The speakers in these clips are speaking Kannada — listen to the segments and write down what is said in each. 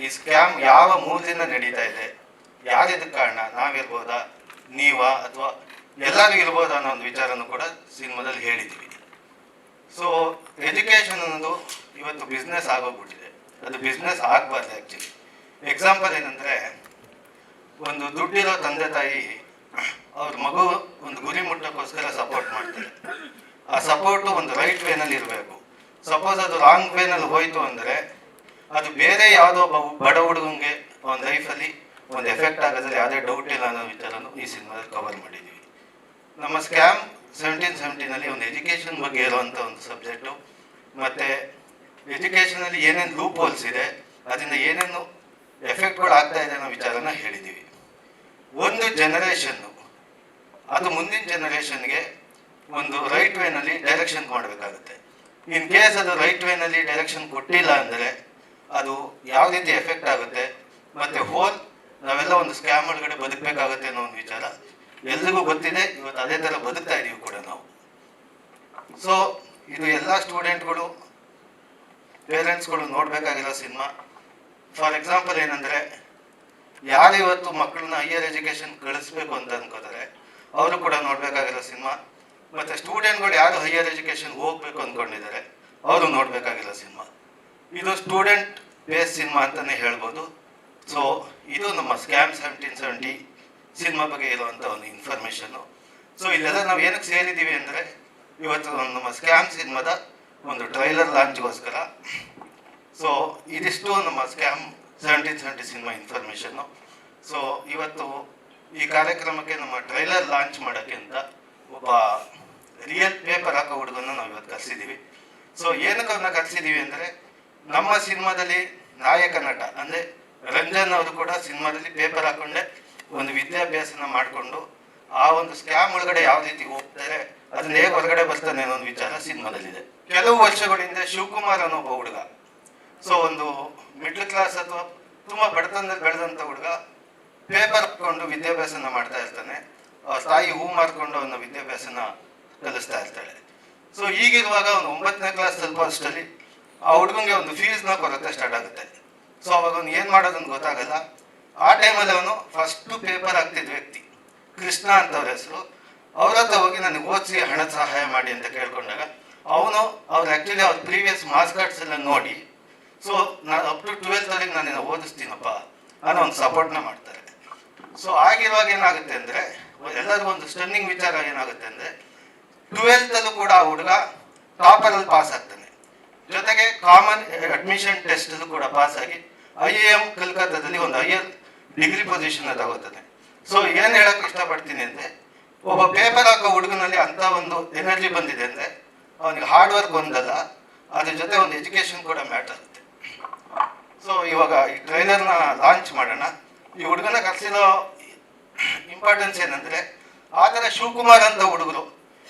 ಈ ಸ್ಕ್ಯಾಮ್ ಯಾವ ಮೂಲದಿಂದ ನಡೀತಾ ಇದೆ? ಯಾರಿದಕ್ಕೆ ಕಾರಣ? ನಾವಿರ್ಬೋದಾ? ನೀವಾ? ಅಥವಾ ಎಲ್ಲರೂ ಇರ್ಬೋದ ಅನ್ನೋ ಒಂದು ವಿಚಾರನೂ ಕೂಡ ಸಿನಿಮಾದಲ್ಲಿ ಹೇಳಿದ್ವಿ. ಸೊ ಎಜುಕೇಶನ್ ಅನ್ನೋದು ಇವತ್ತು ಬಿಸ್ನೆಸ್ ಆಗೋಗ್ಬಿಟ್ಟಿದೆ. ಅದು ಬಿಸ್ನೆಸ್ ಆಗಬಾರ್ದು ಆ್ಯಕ್ಚುಲಿ ಎಕ್ಸಾಂಪಲ್ ಏನಂದರೆ, ಒಂದು ದುಡ್ಡಿರೋ ತಂದೆ ತಾಯಿ ಅವ್ರ ಮಗು ಒಂದು ಗುರಿ ಮುಟ್ಟಕ್ಕೋಸ್ಕರ ಸಪೋರ್ಟ್ ಮಾಡ್ತಾರೆ. ಆ ಸಪೋರ್ಟು ಒಂದು ರೈಟ್ ವೇನಲ್ಲಿ ಇರಬೇಕು. ಸಪೋಸ್ ಅದು ರಾಂಗ್ ವೇನಲ್ಲಿ ಹೋಯಿತು ಅಂದರೆ ಅದು ಬೇರೆ ಯಾವುದೋ ಒಬ್ಬ ಬಡ ಹುಡುಗಂಗೆ ಒಂದು ಲೈಫಲ್ಲಿ ಒಂದು ಎಫೆಕ್ಟ್ ಆಗೋದ್ರಲ್ಲಿ ಯಾವುದೇ ಡೌಟ್ ಇಲ್ಲ ಅನ್ನೋ ವಿಚಾರನೂ ಈ ಸಿನಿಮಾದಲ್ಲಿ ಕವರ್ ಮಾಡಿದ್ದೀವಿ ನಮ್ಮ ಸ್ಕ್ಯಾಮ್ ಸೆವೆಂಟೀನ್ ಸೆವೆಂಟೀನಲ್ಲಿ ಒಂದು ಎಜುಕೇಷನ್ ಬಗ್ಗೆ ಇರುವಂಥ ಒಂದು ಸಬ್ಜೆಕ್ಟು ಮತ್ತು ಎಜುಕೇಷನಲ್ಲಿ ಏನೇನು ಲೂಪ್ ಹೋಲ್ಸ್ ಇದೆ ಅದರಿಂದ ಏನೇನು ಎಫೆಕ್ಟ್ಗಳು ಆಗ್ತಾ ಇದೆ ಅನ್ನೋ ವಿಚಾರನ ಹೇಳಿದ್ದೀವಿ ಒಂದು ಜನರೇಷನ್ನು ಅದು ಮುಂದಿನ ಜನರೇಷನ್ಗೆ ಒಂದು ರೈಟ್ ವೇನಲ್ಲಿ ಡೈರೆಕ್ಷನ್ ಮಾಡಬೇಕಾಗುತ್ತೆ ಇನ್ ಕೇಸ್ ಅದು ರೈಟ್ ವೇನಲ್ಲಿ ಡೈರೆಕ್ಷನ್ ಕೊಟ್ಟಿಲ್ಲ ಅಂದರೆ ಅದು ಯಾವ ರೀತಿ ಎಫೆಕ್ಟ್ ಆಗುತ್ತೆ. ಮತ್ತೆ ಹೋಲ್ ನಾವೆಲ್ಲ ಒಂದು ಸ್ಕ್ಯಾಮ್ ಒಳಗಡೆ ಬದುಕಬೇಕಾಗುತ್ತೆ ಅನ್ನೋ ಒಂದು ವಿಚಾರ. ಎಲ್ರಿಗೂ ಗೊತ್ತಿದೆ, ಇವತ್ತು ಅದೇ ಥರ ಬದುಕ್ತಾ ಇದೀವಿ ಕೂಡ ನಾವು. ಸೊ ಇದು ಎಲ್ಲ ಸ್ಟೂಡೆಂಟ್ಗಳು ಪೇರೆಂಟ್ಸ್ಗಳು ನೋಡಬೇಕಾಗಿರೋ ಸಿನಿಮಾ ಫಾರ್ ಎಕ್ಸಾಂಪಲ್ ಏನಂದರೆ, ಯಾರು ಇವತ್ತು ಮಕ್ಕಳನ್ನ ಹೈಯರ್ ಎಜುಕೇಶನ್ ಕಳಿಸ್ಬೇಕು ಅಂತ ಅನ್ಕೋತಾರೆ, ಅವರು ಕೂಡ ನೋಡಬೇಕಾಗಿರೋ ಸಿನಿಮಾ ಮತ್ತು ಸ್ಟೂಡೆಂಟ್ಗಳು ಯಾರು ಹೈಯರ್ ಎಜುಕೇಶನ್ ಹೋಗ್ಬೇಕು ಅಂದ್ಕೊಂಡಿದ್ದಾರೆ ಅವರು ನೋಡಬೇಕಾಗಿರೋ ಸಿನಿಮಾ ಇದು ಸ್ಟೂಡೆಂಟ್ ಬೇಸ್ ಸಿನಿಮಾ ಅಂತಾನೆ ಹೇಳ್ಬೋದು. ಸೊ ಇದು ನಮ್ಮ ಸ್ಕ್ಯಾಮ್ ಸೆವೆಂಟೀನ್ ಸೆವೆಂಟಿ ಸಿನಿಮಾ ಬಗ್ಗೆ ಇರುವಂಥ ಒಂದು ಇನ್ಫಾರ್ಮೇಷನ್ನು ಸೊ ಇಲ್ಲೆಲ್ಲ ನಾವು ಏನಕ್ಕೆ ಸೇರಿದ್ದೀವಿ ಅಂದರೆ, ಇವತ್ತು ಒಂದು ನಮ್ಮ ಸ್ಕ್ಯಾಮ್ ಸಿನಿಮಾದ ಒಂದು ಟ್ರೈಲರ್ ಲಾಂಚ್ಗೋಸ್ಕರ ಸೊ ಇದಿಷ್ಟು ನಮ್ಮ ಸ್ಕ್ಯಾಮ್ ಸೆವೆಂಟೀನ್ ಸೆವೆಂಟಿ ಸಿನಿಮಾ ಇನ್ಫಾರ್ಮೇಷನ್ನು ಸೊ ಇವತ್ತು ಈ ಕಾರ್ಯಕ್ರಮಕ್ಕೆ ನಮ್ಮ ಟ್ರೈಲರ್ ಲಾಂಚ್ ಮಾಡೋಕ್ಕೆ ಅಂತ ಒಬ್ಬ ರಿಯಲ್ ಪೇಪರ್ ಹಾಕೋ ಹುಡುಗನ ನಾವು ಇವತ್ತು ಕರೆಸಿದ್ದೀವಿ ಸೊ ಏನಕ್ಕೆ ಅವ್ರನ್ನ ಕರೆಸಿದ್ದೀವಿ ಅಂದರೆ ನಮ್ಮ ಸಿನಿಮಾದಲ್ಲಿ ನಾಯಕ ನಟ, ಅಂದ್ರೆ ರಂಜನ್ ಅವರು ಕೂಡ ಸಿನಿಮಾದಲ್ಲಿ ಪೇಪರ್ ಹಾಕೊಂಡೆ ಒಂದು ವಿದ್ಯಾಭ್ಯಾಸನ ಮಾಡಿಕೊಂಡು ಆ ಒಂದು ಸ್ಕ್ಯಾಮ್ ಒಳಗಡೆ ಯಾವ ರೀತಿ ಹೋಗ್ತಾರೆ, ಅದನ್ನ ಹೇಗೆ ಹೊರಗಡೆ ಬರ್ತಾನೆ ಅನ್ನೋ ಒಂದು ವಿಚಾರ ಸಿನಿಮಾದಲ್ಲಿದೆ. ಕೆಲವು ವರ್ಷಗಳ ಹಿಂದೆ ಶಿವಕುಮಾರ್ ಅನ್ನೋ ಒಬ್ಬ ಹುಡುಗ. ಸೊ ಒಂದು ಮಿಡ್ಲ್ ಕ್ಲಾಸ್ ಅಥವಾ ತುಂಬಾ ಬಡತನದಲ್ಲಿ ಬೆಳೆದಂತ ಹುಡುಗ ಪೇಪರ್ ಹಾಕೊಂಡು ವಿದ್ಯಾಭ್ಯಾಸನ ಮಾಡ್ತಾ ಇರ್ತಾನೆ. ತಾಯಿ ಹೂ ಮಾರ್ಕೊಂಡು ಅವನ ವಿದ್ಯಾಭ್ಯಾಸನ ಕಲಿಸ್ತಾ ಇರ್ತಾಳೆ. ಸೊ ಈಗಿರುವಾಗ ಒಂದು ಒಂಬತ್ತನೇ ಕ್ಲಾಸ್ ತಲುಪೋ ಅಷ್ಟರಲ್ಲಿ ಆ ಹುಡುಗನಿಗೆ ಒಂದು ಫೀಸ್ನ ಕೊರತೆ ಸ್ಟಾರ್ಟ್ ಆಗುತ್ತೆ. ಸೊ ಅವಾಗ ಅವ್ನು ಏನು ಮಾಡೋದನ್ನು ಗೊತ್ತಾಗಲ್ಲ. ಆ ಟೈಮಲ್ಲಿ ಅವನು ಫಸ್ಟು ಪೇಪರ್ ಆಗ್ತಿದ್ದ ವ್ಯಕ್ತಿ. ಕೃಷ್ಣ ಅಂತವ್ರ ಹೆಸರು. ಅವ್ರ ಹತ್ರ ಹೋಗಿ ನನಗೆ ಓದಿಸಿ ಹಣದ ಸಹಾಯ ಮಾಡಿ ಅಂತ ಕೇಳ್ಕೊಂಡಾಗ, ಅವನು ಅವ್ರು ಆಕ್ಚುಲಿ ಅವ್ರ ಪ್ರೀವಿಯಸ್ ಮಾರ್ಕ್ಸ್ ಕಾರ್ಡ್ಸ್ ಎಲ್ಲ ನೋಡಿ ಸೊ ನಾನು ಅಪ್ ಟು ಟ್ವೆಲ್ತ್ವರೆಗೆ ನಾನು ಓದಿಸ್ತೀನಪ್ಪ ಅನ್ನೋ ಒಂದು ಸಪೋರ್ಟ್ನ ಮಾಡ್ತಾರೆ. ಸೊ ಆಗಿರುವಾಗ ಏನಾಗುತ್ತೆ ಅಂದರೆ, ಎಲ್ಲರಿಗೂ ಒಂದು ಸ್ಟನ್ನಿಂಗ್ ವಿಚಾರ ಏನಾಗುತ್ತೆ ಅಂದರೆ ಟ್ವೆಲ್ತಲ್ಲೂ ಕೂಡ ಆ ಹುಡುಗ ಟಾಪರಲ್ಲಿ ಪಾಸ್ ಆಗ್ತಾನೆ. ಜೊತೆಗೆ ಕಾಮನ್ ಅಡ್ಮಿಷನ್ ಟೆಸ್ಟ್ ಕೂಡ ಪಾಸ್ ಆಗಿ ಐ ಎ ಕಲ್ಕತ್ತಾದಲ್ಲಿ ಒಂದು ಹೈಯರ್ ಡಿಗ್ರಿ ಪೊಸಿಷನ್ ತಗೋತದೆ. ಸೊ ಏನ್ ಹೇಳಕ್ ಇಷ್ಟಪಡ್ತೀನಿ ಅಂದ್ರೆ, ಒಬ್ಬ ಪೇಪರ್ ಹಾಕೋ ಹುಡುಗನಲ್ಲಿ ಅಂತ ಒಂದು ಎನರ್ಜಿ ಬಂದಿದೆ ಅಂದ್ರೆ, ಅವನಿಗೆ ಹಾರ್ಡ್ ವರ್ಕ್ ಒಂದಲ್ಲ, ಅದ್ರ ಜೊತೆ ಒಂದು ಎಜುಕೇಶನ್ ಕೂಡ ಮ್ಯಾಟರ್ ಆಗುತ್ತೆ. ಸೊ ಇವಾಗ ಈ ಟ್ರೈಲರ್ನ ಲಾಂಚ್ ಮಾಡೋಣ. ಈ ಹುಡುಗನ ಕರ್ಸಿರೋ ಇಂಪಾರ್ಟೆನ್ಸ್ ಏನಂದ್ರೆ ಆತರ ಶಿವಕುಮಾರ್ ಅಂತ ಹುಡುಗರು,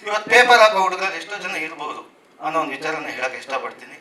ಇವತ್ತು ಪೇಪರ್ ಹಾಕೋ ಹುಡುಗರು ಎಷ್ಟೋ ಜನ ಇರ್ಬೋದು. ಅನ್ನೋ ಒಂದು ವಿಚಾರನ ಹೇಳಕ್ ಇಷ್ಟಪಡ್ತೀನಿ.